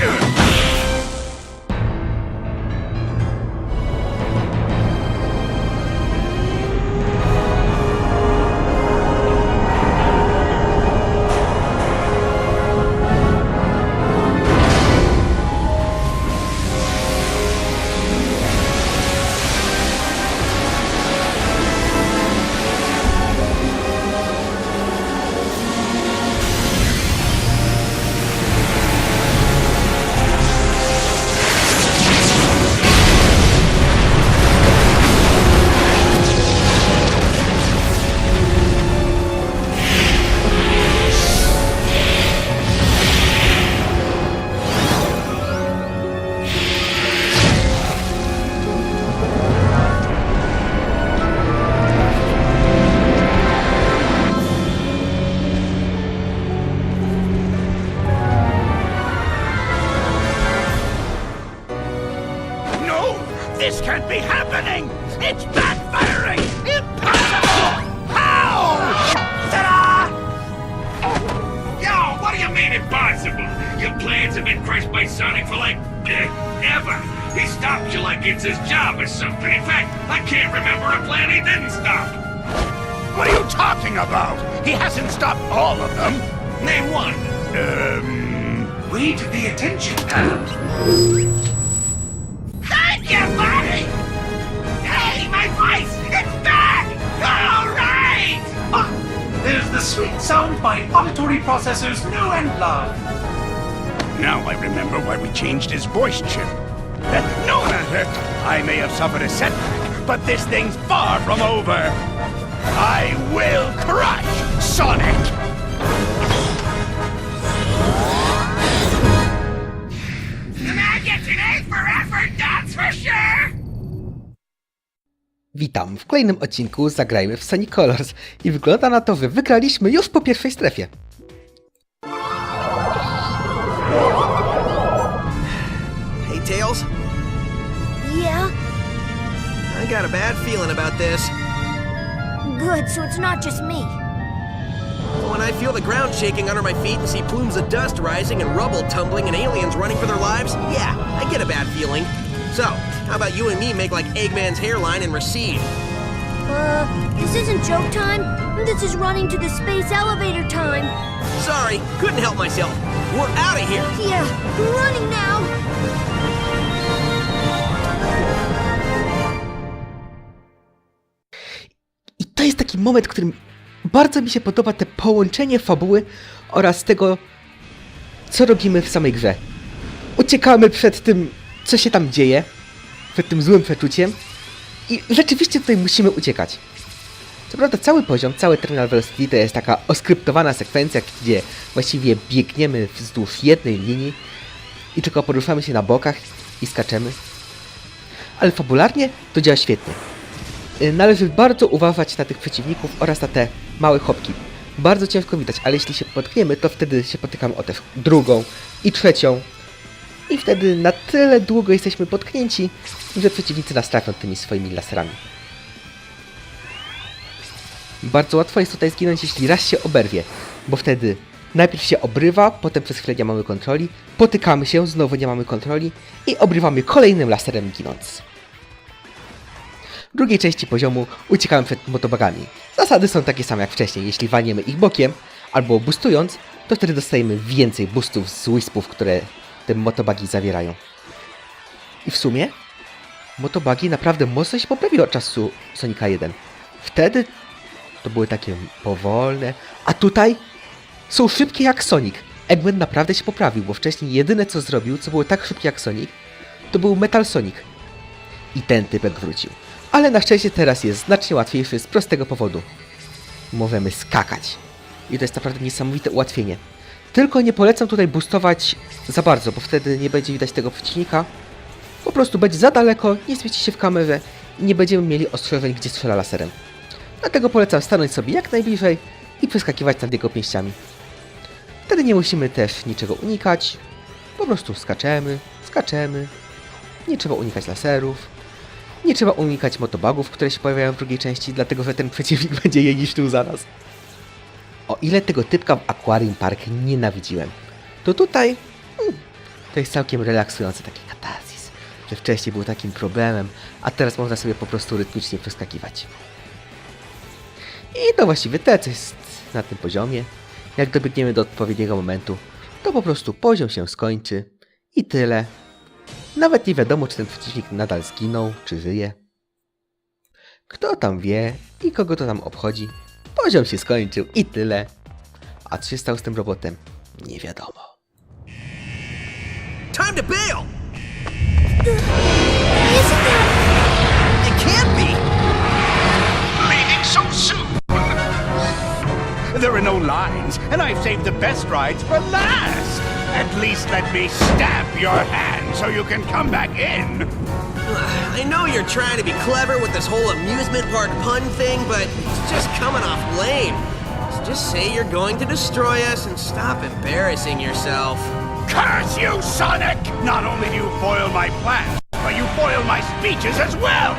Ugh! This can't be happening! It's backfiring! Impossible! How? Ta-da! Yo, what do you mean impossible? Your plans have been crushed by Sonic for like eh, ever. He stopped you like it's his job or something. In fact, I can't remember a plan he didn't stop. What are you talking about? He hasn't stopped all of them. Name one. Um... Read the attention sweet sound my auditory processors know and love. Now I remember why we changed his voice chip. No matter. I may have suffered a setback, but this thing's far from over. I will crush Sonic! Witam w kolejnym odcinku Zagrajmy w Sonic Colors i wygląda na to, że wygraliśmy już po pierwszej strefie. Hey, Tails. Yeah? I got a bad feeling about this. Good, so it's not just me. When I feel the ground shaking under my feet and see plumes of dust rising and rubble tumbling and aliens running for their lives, yeah, I get a bad feeling. So, how about you and me make like Eggman's hairline and recede? Uh, this isn't joke time. This is running to the space elevator time. Sorry, couldn't help myself. We're out of here. Yeah, we're running now. I to jest taki moment, w którym bardzo mi się podoba te połączenie fabuły oraz tego, co robimy w samej grze. Uciekamy przed tym, co się tam dzieje, przed tym złym przeczuciem i rzeczywiście tutaj musimy uciekać. Co prawda cały poziom, cały Terminal Velocity to jest taka oskryptowana sekwencja, gdzie właściwie biegniemy wzdłuż jednej linii i tylko poruszamy się na bokach i skaczemy. Ale fabularnie to działa świetnie. Y, Należy bardzo uważać na tych przeciwników oraz na te małe chopki. Bardzo ciężko widać, ale jeśli się potkniemy, to wtedy się potykamy o tę drugą i trzecią. I wtedy na tyle długo jesteśmy potknięci, że przeciwnicy nas trafią tymi swoimi laserami. Bardzo łatwo jest tutaj zginąć, jeśli raz się oberwie, bo wtedy najpierw się obrywa, potem przez chwilę nie mamy kontroli, potykamy się, znowu nie mamy kontroli i obrywamy kolejnym laserem ginąc. W drugiej części poziomu uciekamy przed motobagami. Zasady są takie same jak wcześniej. Jeśli walniemy ich bokiem albo boostując, to wtedy dostajemy więcej boostów z wispów, które te motobagi zawierają. I w sumie motobagi naprawdę mocno się poprawiły od czasu Sonika 1. Wtedy to były takie powolne, a tutaj są szybkie jak Sonic. Eggman naprawdę się poprawił, bo wcześniej jedyne co zrobił, co było tak szybkie jak Sonic, to był Metal Sonic. I ten typek wrócił. Ale na szczęście teraz jest znacznie łatwiejszy z prostego powodu. Możemy skakać. I to jest naprawdę niesamowite ułatwienie. Tylko nie polecam tutaj boostować za bardzo, bo wtedy nie będzie widać tego przeciwnika. Po prostu będzie za daleko, nie zmieści się w kamerze i nie będziemy mieli ostrzeżeń, gdzie strzela laserem. Dlatego polecam stanąć sobie jak najbliżej i przeskakiwać nad jego pięściami. Wtedy nie musimy też niczego unikać. Po prostu skaczemy, skaczemy. Nie trzeba unikać laserów. Nie trzeba unikać motobugów, które się pojawiają w drugiej części, dlatego że ten przeciwnik będzie je niszczył za nas. O ile tego typka w Aquarium Park nienawidziłem, to tutaj hmm, To jest całkiem relaksujący taki katarzis, że wcześniej był takim problemem, a teraz można sobie po prostu rytmicznie przeskakiwać. I to właściwie tyle, co jest na tym poziomie. Jak dobiegniemy do odpowiedniego momentu, to po prostu poziom się skończy i tyle. Nawet nie wiadomo, czy ten przeciwnik nadal zginął, czy żyje. Kto tam wie i kogo to tam obchodzi. Poziom się skończył i tyle. A co się stało z tym robotem? Nie wiadomo. Time to bail! Isn't there... It can't be! Leaving so soon! There are no lines, and I've saved the best rides for last! At least let me stamp your hand so you can come back in! I know you're trying to be clever with this whole amusement park pun thing, but it's just coming off lame. Just say you're going to destroy us and stop embarrassing yourself. Curse you, Sonic! Not only do you foil my plans, but you foil my speeches as well!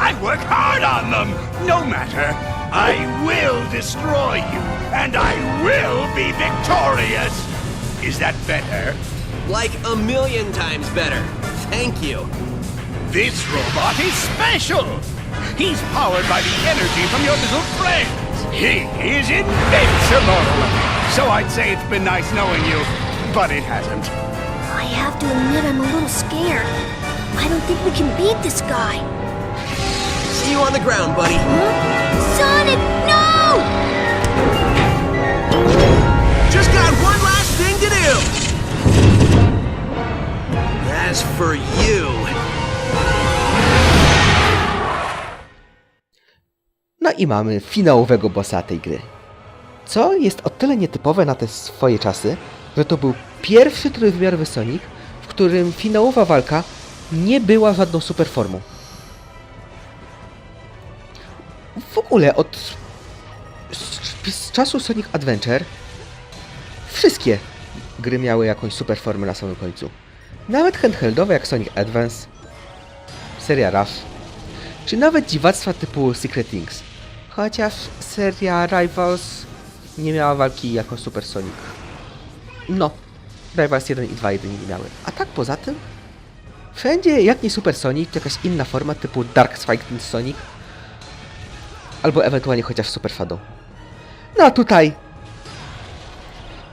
I work hard on them! No matter! I will destroy you, and I will be victorious! Is that better? Like a million times better. Thank you. This robot is special! He's powered by the energy from your little friends! He is invincible! So I'd say it's been nice knowing you, but it hasn't. I have to admit I'm a little scared. I don't think we can beat this guy. See you on the ground, buddy. Sonic, no! Just got one last thing to do. As for you, No i mamy finałowego bossa tej gry. Co jest o tyle nietypowe na te swoje czasy, że to był pierwszy trójwymiarowy Sonic, w którym finałowa walka nie była żadną superformą. W ogóle od z, czasu Sonic Adventure wszystkie gry miały jakąś superformę na samym końcu. Nawet handheldowe jak Sonic Advance, seria Rush, czy nawet dziwactwa typu Secret Things. Chociaż seria Rivals nie miała walki jako Super Sonic. No, Rivals 1 i 2 jedynie nie miały. A tak poza tym, wszędzie jak nie Super Sonic, to jakaś inna forma typu Dark Fighting Sonic. Albo ewentualnie chociaż Super Shadow. No a tutaj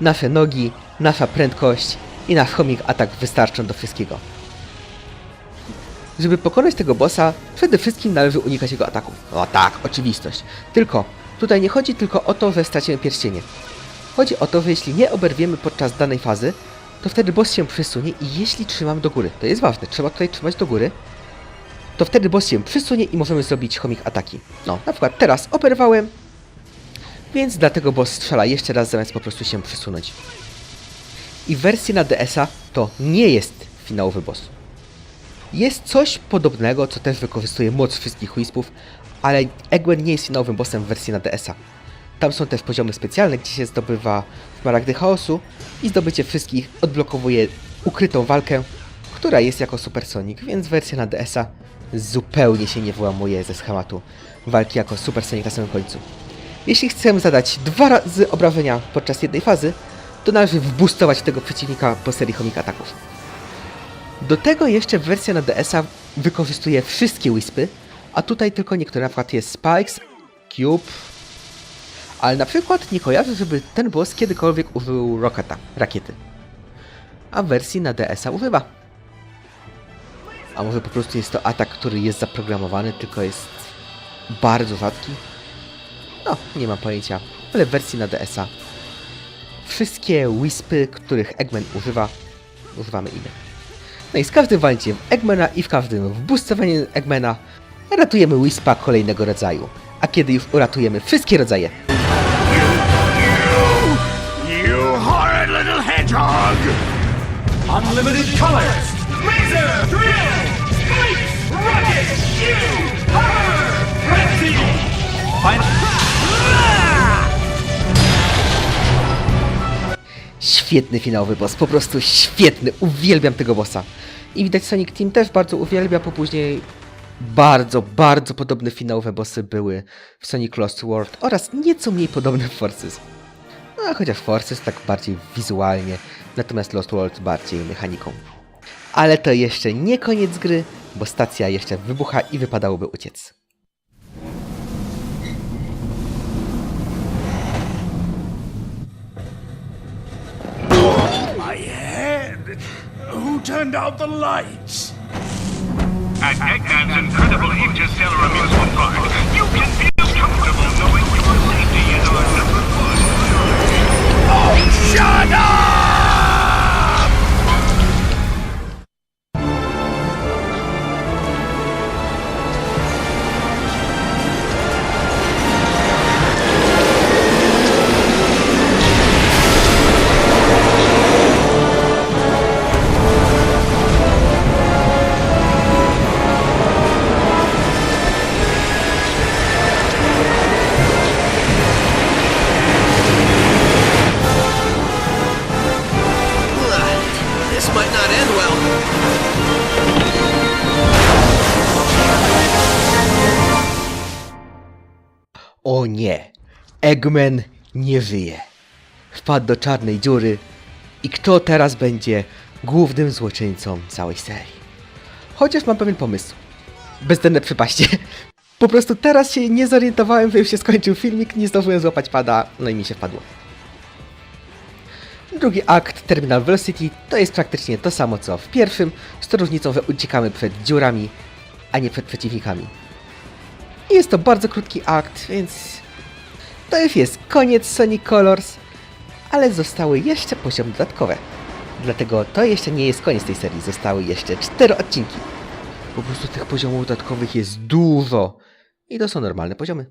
nasze nogi, nasza prędkość i nasz homing atak wystarczą do wszystkiego. Żeby pokonać tego bossa, przede wszystkim należy unikać jego ataków. O tak, oczywistość. Tylko, tutaj nie chodzi tylko o to, że stracimy pierścienie. Chodzi o to, że jeśli nie oberwiemy podczas danej fazy, to wtedy boss się przesunie i jeśli trzymam do góry, to jest ważne, trzeba tutaj trzymać do góry, to wtedy boss się przesunie i możemy zrobić homing ataki. No, na przykład teraz operowałem, więc dlatego boss strzela jeszcze raz zamiast po prostu się przesunąć. I w wersji na DS-a to nie jest finałowy boss. Jest coś podobnego, co też wykorzystuje moc wszystkich Wispów, ale Egwen nie jest finałowym bossem w wersji na DS-a. Tam są też poziomy specjalne, gdzie się zdobywa smaragdy chaosu i zdobycie wszystkich odblokowuje ukrytą walkę, która jest jako Super Sonic, więc wersja na DS-a zupełnie się nie wyłamuje ze schematu walki jako Super Sonic na samym końcu. Jeśli chcemy zadać dwa razy obrażenia podczas jednej fazy, to należy wbustować tego przeciwnika po serii homing ataków. Do tego jeszcze wersja na DS-a wykorzystuje wszystkie Wispy, a tutaj tylko niektóre, na przykład jest Spikes, Cube, ale na przykład nie kojarzę, żeby ten boss kiedykolwiek użył Rocketa, rakiety. A wersji na DS-a używa. A może po prostu jest to atak, który jest zaprogramowany, tylko jest bardzo rzadki? No, nie mam pojęcia, ale w wersji na DS-a wszystkie Wispy, których Eggman używa, używamy i my. No i z każdym walnięciem Eggmana i w każdym wboostowaniem Eggmana ratujemy Wispa kolejnego rodzaju. A kiedy już uratujemy wszystkie rodzaje! Unlimited colors! Laser! Drill! Rocket! Frenzy! Final... Świetny finałowy boss, po prostu świetny, uwielbiam tego bossa. I widać Sonic Team też bardzo uwielbia, bo później bardzo, bardzo podobne finałowe bossy były w Sonic Lost World oraz nieco mniej podobne w Forces. A chociaż Forces tak bardziej wizualnie, natomiast Lost World bardziej mechaniką. Ale to jeszcze nie koniec gry, bo stacja jeszcze wybucha i wypadałoby uciec. Who turned out the lights? At Eggman's incredible interstellar amusement park, you can feel O nie! Eggman nie żyje. Wpadł do czarnej dziury i kto teraz będzie głównym złoczyńcą całej serii? Chociaż mam pewien pomysł. Bezdenne przepaście. Po prostu teraz się nie zorientowałem, że już się skończył filmik, nie zdążyłem złapać pada, no i mi się wpadło. Drugi akt, Terminal Velocity, to jest praktycznie to samo co w pierwszym, z tą różnicą, że uciekamy przed dziurami, a nie przed przeciwnikami. Jest to bardzo krótki akt, więc to już jest koniec Sonic Colors, ale zostały jeszcze poziomy dodatkowe. Dlatego to jeszcze nie jest koniec tej serii, zostały jeszcze cztery odcinki. Po prostu tych poziomów dodatkowych jest dużo i to są normalne poziomy.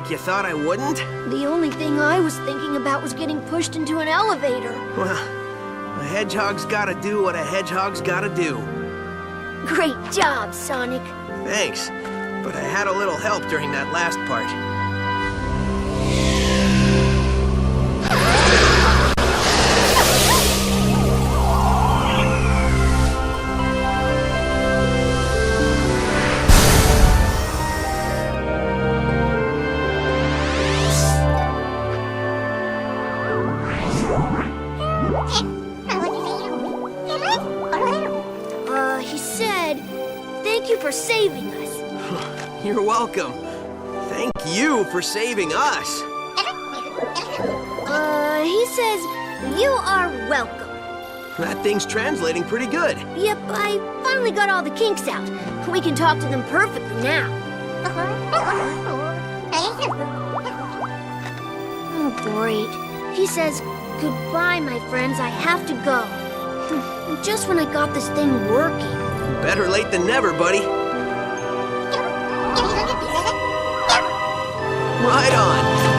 Like you thought I wouldn't? The only thing I was thinking about was getting pushed into an elevator. Well, a hedgehog's gotta do what a hedgehog's gotta do. Great job, Sonic. Thanks, but I had a little help during that last part. Said, thank you for saving us. You're welcome. Thank you for saving us. Uh, he says, you are welcome. That thing's translating pretty good. Yep, I finally got all the kinks out. We can talk to them perfectly now. Oh, great. He says, goodbye, my friends, I have to go. Just when I got this thing working. Better late than never, buddy. Right on.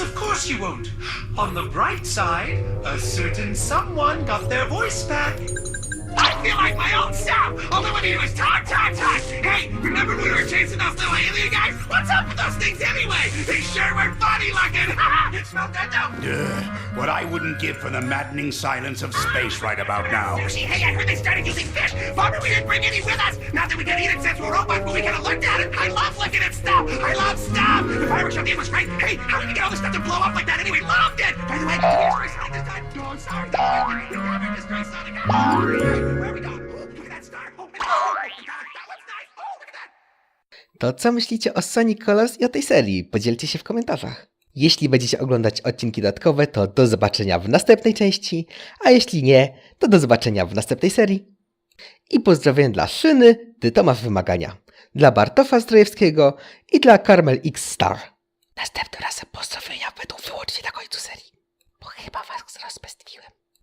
Of course you won't. On the bright side, a certain someone got their voice back. I feel like my own self. All I want to do is talk, talk, talk. Hey, remember when we were chasing those little alien guys? What's up with those things anyway? They sure were funny looking. Smell good though. Ugh, what I wouldn't give for the maddening silence of space right about now. Sushi, hey, I heard they started using fish. Bummer we didn't bring any with us. Not that we can eat it since we're robots, but we could have looked at it. I love looking at stuff. I love stuff. The fireworks show was great. Hey, how did we get all this stuff to blow up like that anyway? Loved it. By the way, did we destroy Sonic this time? No, I'm sorry. Never destroy Sonic. To co myślicie o Sonic Colors i o tej serii? Podzielcie się w komentarzach. Jeśli będziecie oglądać odcinki dodatkowe, to do zobaczenia w następnej części, a jeśli nie, to do zobaczenia w następnej serii. I pozdrowienia dla Szyny, ty to masz wymagania, dla Bartofa Zdrojewskiego i dla Carmel X Star. Następnym razem pozdrowienia będą wyłącznie na końcu serii, bo chyba was rozpestwiłem.